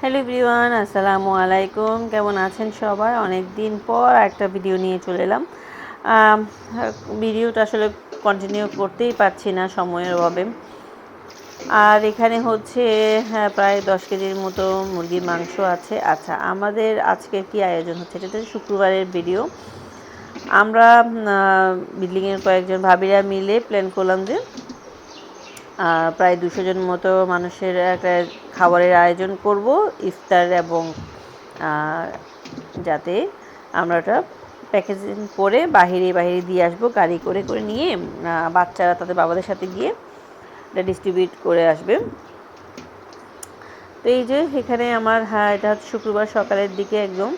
Hello everyone আসসালামু আলাইকুম কেমন আছেন সবাই? অনেক দিন পর একটা ভিডিও নিয়ে চলে এলাম। ভিডিওটা আসলে কন্টিনিউ করতেই পারছি না সময়ের অভাবে। আর এখানে হচ্ছে হ্যাঁ, প্রায় দশ কেজির মতো মুরগির মাংস আছে। আচ্ছা আমাদের আজকে কি আয়োজন হচ্ছে? এটা হচ্ছে শুক্রবারের ভিডিও আমরা বিল্ডিংয়ের কয়েকজন ভাবিরা মিলে প্ল্যান করলাম যে প্রায় দুশো জন মতো মানুষের একটা খাবারের আয়োজন করব ইফতার এবং যাতে আমরা ওটা প্যাকেজিং করে বাহিরে বাহিরে দিয়ে আসব, গাড়ি করে করে নিয়ে বাচ্চারা তাদের বাবাদের সাথে গিয়ে এটা ডিস্ট্রিবিউট করে আসবে। তো এই যে এখানে আমার হ্যাঁ এটা হচ্ছে শুক্রবার সকালের দিকে একদম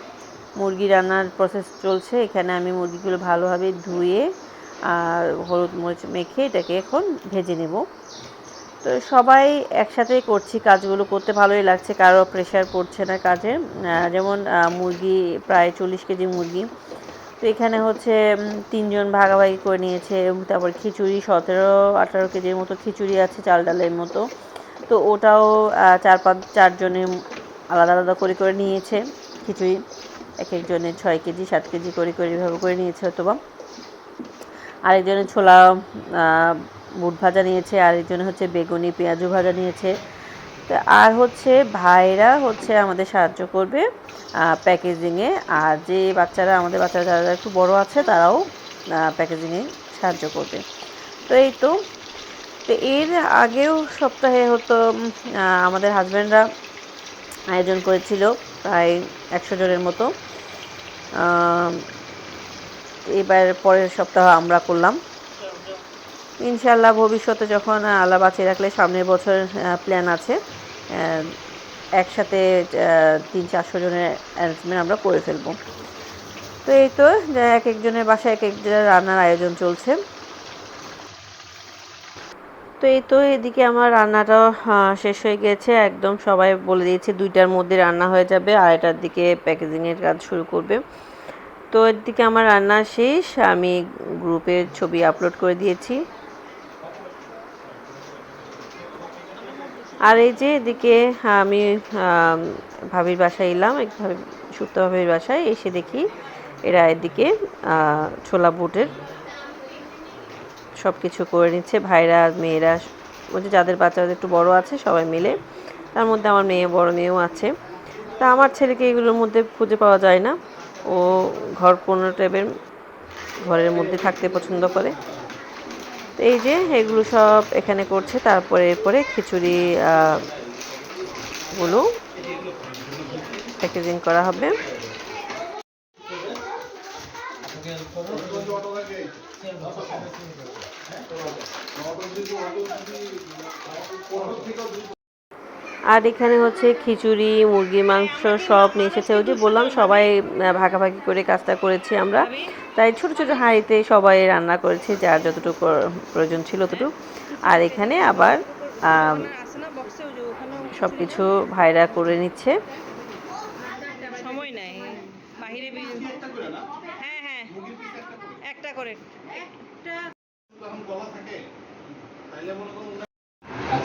মুরগি রান্নার প্রসেস চলছে। এখানে আমি মুরগিগুলো ভালোভাবে ধুয়ে আর হলুদ মরিচ মেখে এটাকে এখন ভেজে নেব। তো সবাই একসাথে করছি, কাজগুলো করতে ভালোই লাগছে, কারও প্রেশার পড়ছে না কাজে যেমন মুরগি, প্রায় চল্লিশ কেজি মুরগি। তো এখানে হচ্ছে তিনজন ভাগাভাগি করে নিয়েছে, তারপর খিচুড়ি, সতেরো, আঠারো কেজির মতো খিচুড়ি আছে, চাল ডালের মতো। তো ওটাও চার পাঁচ, চারজনে আলাদা আলাদা করে করে নিয়েছে খিচুড়ি। এক একজনের ছয় কেজি, সাত কেজি করে করে, এভাবে করে নিয়েছে হয়তো বা আরেকজনের ছোলা বুট ভাজা নিয়েছে আরেকজনে হচ্ছে বেগুনি, পেঁয়াজু ভাজা নিয়েছে। তো আর হচ্ছে ভাইরা হচ্ছে আমাদের সাহায্য করবে প্যাকেজিংয়ে। আর যে বাচ্চারা, আমাদের বাচ্চারা যারা একটু বড় আছে, তারাও প্যাকেজিংয়ে সাহায্য করবে। তো এই তো। তো এর আগেও সপ্তাহে হতো আমাদের হাজব্যান্ডরা আয়োজন করেছিল প্রায় একশো জনের মতো। এবার পরের সপ্তাহ আমরা করলাম। ইনশাল্লাহ ভবিষ্যতে যখন আল্লাহ বাঁচিয়ে রাখলে সামনের বছর প্ল্যান আছে। একসাথে তিন চারশো জনের অ্যারেঞ্জমেন্ট আমরা করে ফেলব। তো এই তো এক একজনের বাসায় এক একজনের রান্নার আয়োজন চলছে। তো এই তো, এদিকে আমার রান্নাটা শেষ হয়ে গেছে। একদম সবাই বলে দিয়েছে দুইটার মধ্যে রান্না হয়ে যাবে, আর এটার দিকে প্যাকেজিংয়ের কাজ শুরু করবে। তো এর দিকে আমার রান্না শেষ, আমি গ্রুপের ছবি আপলোড করে দিয়েছি। আর এই যে এদিকে আমি ভাবির বাসায় এলাম, এক ভাবি, সুপ্ত ভাবির বাসায়, এসে দেখি এরা এদিকে ছোলা বুটের সব কিছু করে নিচ্ছে, ভাইরা, মেয়েরা, বলছে যাদের বাচ্চাদের একটু বড় আছে, সবাই মিলে। তার মধ্যে আমার মেয়ে, বড় মেয়েও আছে। তা আমার ছেলেকে এগুলোর মধ্যে খুঁজে পাওয়া যায় না। ও ঘর পনেরো টাইপের ঘরের মধ্যে থাকতে পছন্দ করে। তো এই যে এগুলো সব এখানে করছে, তারপরে এরপরে খিচুড়ি গুলো প্যাকেজিং করা হবে। আর এখানে হচ্ছে খিচুড়ি মুরগি মাংস সব নিয়ে এসেছে। ওই যে বললাম সবাই ভাগাভাগি করে কাজটা করেছি আমরা। তাই ছোট ছোট হাঁড়িতে সবাই রান্না করেছি যার যতটুকু প্রয়োজন ছিল ততটুকু। আর এখানে আবার সব কিছু ভাইরা করে নিচ্ছে। সময় নাই বাহিরে হ্যাঁ হ্যাঁ একটা করে।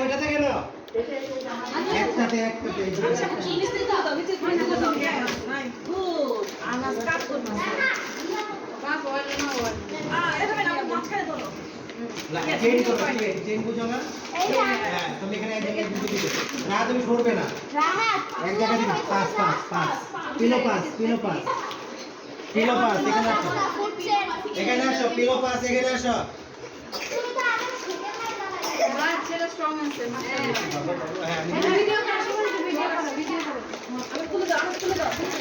ওইটাতে একটাতে একটাতে এই দুটো একটাতে। না, চেইন করো, চেইন, চেইন বুঝো না? হ্যাঁ, দিবে। না, তুমি সরবে না। এক জায়গায় দিবে। পাঁচ, পাঁচ, পাঁচ। পিলো পাঁচ, পিলো পাঁচ। পিলো পাঁচ, এখানে আসো। এখানে আসো, পিলো পাঁচ, এখানে আসো। দাও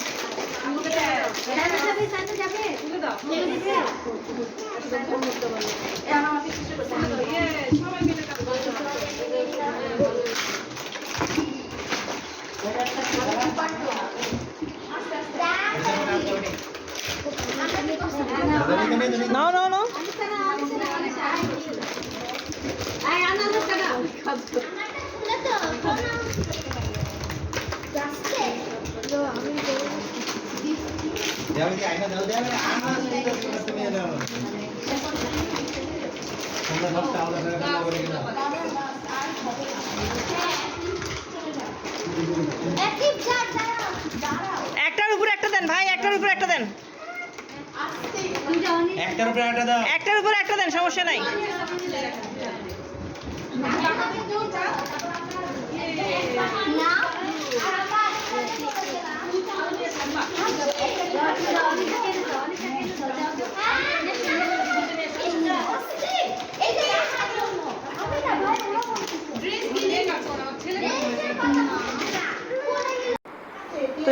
তোমরা সব চাও না করে করে কিনা একটার উপর একটা দেন ভাই একটার উপর একটা দেন। একটার উপরে একটা দাও। একটার উপর একটা দেন সমস্যা নাই। তো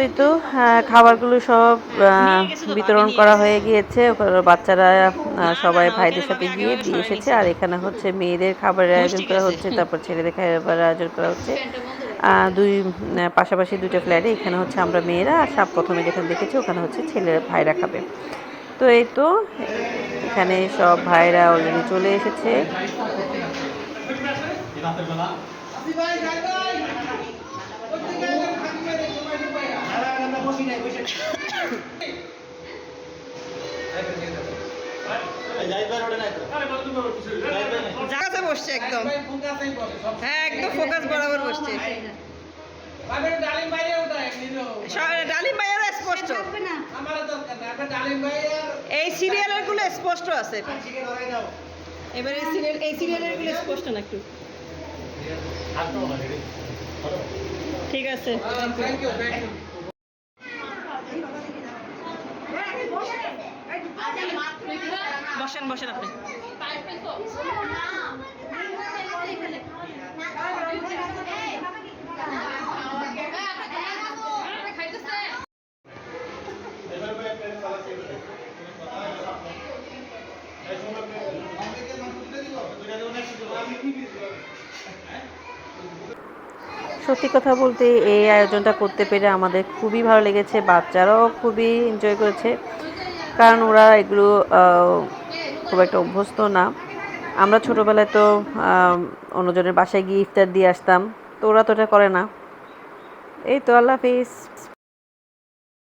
এই তো খাবারগুলো সব বিতরণ করা হয়ে গিয়েছে। ওখানে বাচ্চারা সবাই ভাইদের সাথে গিয়ে দিয়ে এসেছে। আর এখানে হচ্ছে মেয়েদের খাবারের আয়োজন করা হচ্ছে তারপর ছেলেদের খাবারের আয়োজন করা হচ্ছে। দুই পাশাপাশি দুটো ফ্ল্যাটে এখানে হচ্ছে আমরা মেয়েরা আর সব প্রথমে যেখানে দেখেছি ওখানে হচ্ছে ছেলের ভাইরা খাবে। তো এই তো এখানে সব ভাইরা অলরেডি চলে এসেছে। হ্যাঁ একদম ফোকাস বরাবর বসছে। ডালিম ভাইয়ের স্পষ্ট। এই সিরিয়ালেরগুলো স্পষ্ট আছে। এবারে এই এই সিরিয়ালেরগুলো স্পষ্ট না একটু? আর তো না রেডি ঠিক আছে বসেন বসেন আপনি এবার করে একটা সালা সেট করে এই সময় আমাকে মাত্র দিতে দিব দুটা দেব না শুধু আমি কি দিছি সত্যি কথা বলতে এই আয়োজনটা করতে পেরে আমাদের খুবই ভালো লেগেছে, বাচ্চারাও খুবই এনজয় করেছে। কারণ ওরা এগুলো খুব একটা অভ্যস্ত না। আমরা ছোটোবেলায় তো অন্যজনের বাসায় গিয়ে ইফতার দিয়ে আসতাম। তো ওরা তো এটা করে না। এই তো আল্লাহ হাফিজ।